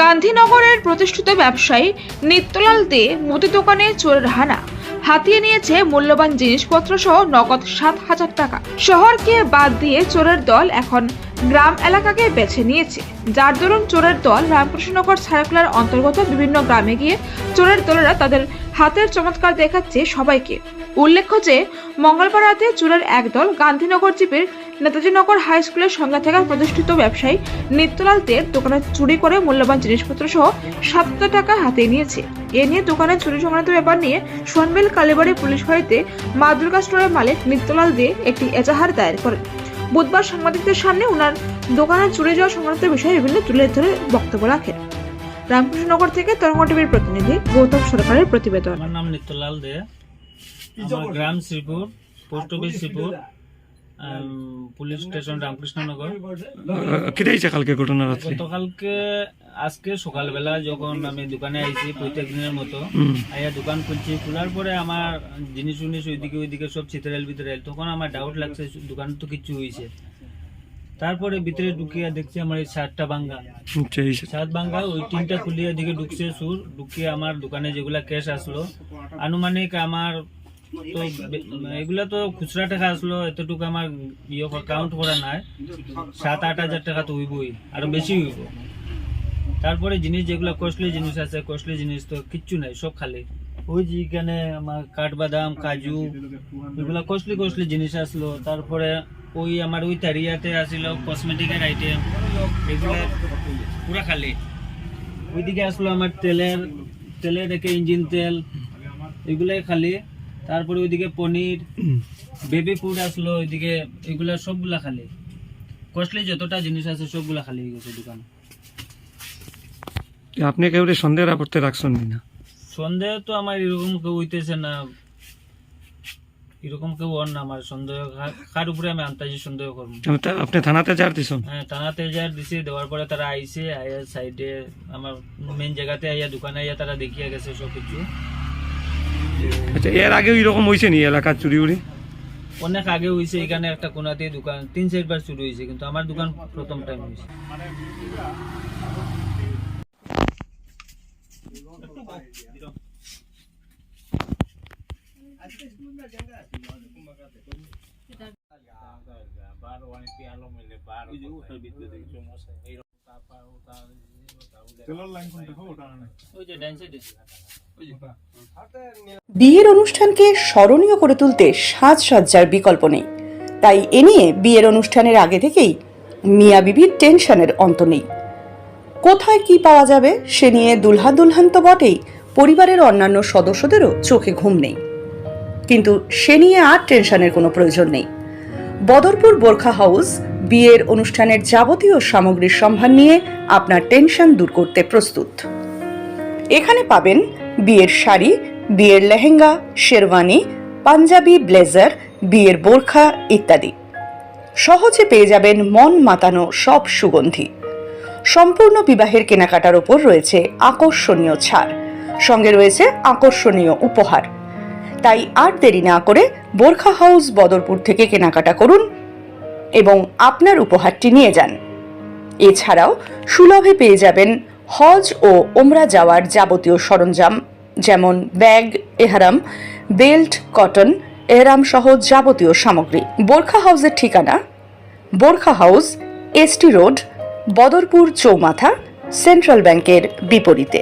গান্ধীনগরের প্রতিষ্ঠিত ব্যবসায়ী নিত্যলাল দে মুদি দোকানে চোরের হানা। হাতিয়ে নিয়েছে মূল্যবান জিনিসপত্র সহ নগদ সাত হাজার টাকা। শহরকে বাদ দিয়ে চোরের দল এখন গ্রাম এলাকাকে বেছে নিয়েছে। যার দরুন চোরের দল রামকৃষ্ণনগর সার্কুলার অন্তর্গত বিভিন্ন গ্রামে গিয়ে চোরের দলেরা তাদের হাতের চমৎকার দেখাচ্ছে সবাইকে। উল্লেখ্য যে, মঙ্গলবার রাতে চোরের একদল গান্ধীনগর জিপির নেতাজিনগর হাই স্কুলের সঙ্গে থাকা প্রতিষ্ঠিত ব্যবসায়ী নিত্যলাল দের দোকানে চুরি করে মূল্যবান জিনিসপত্র সহ সাত হাজার টাকা হাতে নিয়েছে। এ নিয়ে দোকানে চুরি সংক্রান্ত ব্যাপার নিয়ে সোনবেল কালীবাড়ি পুলিশ ফাঁড়িতে মা দুর্গা স্টোরের মালিক নিত্যলাল দে একটি এজাহার দায়ের করেন। বুধবার সাংবাদিকদের সামনে ওনার দোকানে চুরি যাওয়া সংক্রান্ত বিষয়ে বিভিন্ন তুলে ধরে বক্তব্য রাখেন। রামকৃষ্ণনগর থেকে তরঙ্গ টিভির প্রতিনিধি গৌতম সরকারের প্রতিবেদন। আমার নাম নিত্যলাল দে। আমার গ্রাম Sripur post office Sripur police station Ramkrishnanagar. কেটে হয়েছে কালকে ঘটনা রাত্রে? গতকালকে আজকে সকালবেলা যখন আমি দোকানে আইছি প্রত্যেক দিনের মতো আইয়া দোকান খুলছি খোলার পরে আমার জিনিস উনিস ওইদিকে ওইদিকে সব চিতরেল ভিতরেল তখন আমার ডাউট লাগছে দোকান তো কিছু হয়েছে তারপরে ভিতরে ঢুকিয়া দেখছি আমার এই শার্টটা ভাঙ্গা। আচ্ছা, সাত ভাঙ্গা ওই তিনটা খুলিয়ে দিকে ঢুকছে সুর ঢুকিয়ে আমার দোকানে যেগুলা ক্যাশ আসলো। আনুমানিক আমার তো এগুলা তো খুচরা টাকা আসলো এতটুকু আমার ইয়ে কাউন্ট করা নাই। সাত আট হাজার টাকা তো হইবই আরও বেশি হইব তারপরে জিনিস যেগুলো কস্টলি জিনিস আছে কস্টলি জিনিস তো কিচ্ছু নাই সব খালি। ওই যেখানে আমার কাঠবাদাম কাজু এগুলা কস্টলি কস্টলি জিনিস আসলো। তারপরে ওই আমার ওই তারিয়াতে আসলো কসমেটিকের আইটেম এগুলো পুরা খালি। ওইদিকে আসলো আমার তেলের তেলের রেখে ইঞ্জিন তেল এগুলাই খালি। তারপরে ওইদিকে পনির বেবি ফুড আসলো ওইদিকে এগুলা সবগুলা খালি। কস্টলি যতটা জিনিস আছে সবগুলা খালি হয়ে গেছে দোকানে। আপনি কেউ সন্দেহ রাখতে রাখছেন না। সন্দেহ তো আমার এরকম কেউ হইতেছে না। এরকম কেউ ওর না আমার সন্দেহ কার- কার উপরে আমি আন্তাজি সন্দেহ করব। আপনি থানাতে যার দিছেন? হ্যাঁ থানাতে যার দিছে দেওয়ার পরে তারা আইছে আইয়া সাইডে আমার মেন জায়গাতে আইয়া দোকানে আইয়া তারা দেখিয়া গেছে সব কিছু আচ্ছা এর আগেও এরকম হয়েছে নি এলাকার চুরি উড়ি অনেক আগে হয়েছে এখানে একটা কোনাতে দোকান তিন চারবার শুরু হয়েছে কিন্তু আমার দোকান প্রথম টাইম হয়েছে ওই যে ডান সাইডে বিয়ের অনুষ্ঠানকে স্মরণীয় করে তুলতে সাজসজ্জার বিকল্প নেই। তাই এ নিয়ে বিয়ের অনুষ্ঠানের আগে থেকেই মিয়া বিবির টেনশনের অন্ত নেই। কোথায় কি পাওয়া যাবে সে নিয়ে দুলহা দুলহান তো বটেই পরিবারের অন্যান্য সদস্যদেরও চোখে ঘুম নেই। কিন্তু সে নিয়ে আর টেনশনের কোনো প্রয়োজন নেই। বদরপুর বোরখা হাউস বিয়ের অনুষ্ঠানের যাবতীয় সামগ্রীর সম্ভার নিয়ে আপনার টেনশন দূর করতে প্রস্তুত। এখানে পাবেন বিয়ের শাড়ি, বিয়ের লেহেঙ্গা, শেরওয়ানি, পাঞ্জাবি, ব্লেজার, বিয়ের বোরখা ইত্যাদি। সহজে পেয়ে যাবেন মন মাতানো সব সুগন্ধি। সম্পূর্ণ বিবাহের কেনাকাটার ওপর রয়েছে আকর্ষণীয় ছাড়। সঙ্গে রয়েছে আকর্ষণীয় উপহার। তাই আর দেরি না করে বোরখা হাউস বদরপুর থেকে কেনাকাটা করুন এবং আপনার উপহারটি নিয়ে যান। এছাড়াও সুলভে পেয়ে যাবেন হজ ও ওমরা যাওয়ার যাবতীয় সরঞ্জাম, যেমন ব্যাগ, এহারাম, বেল্ট, কটন, এহরাম সহ যাবতীয় সামগ্রী। বোরখা হাউসের ঠিকানা Borkha House, ST Road, Badarpur চৌমাথা, সেন্ট্রাল ব্যাংকের বিপরীতে।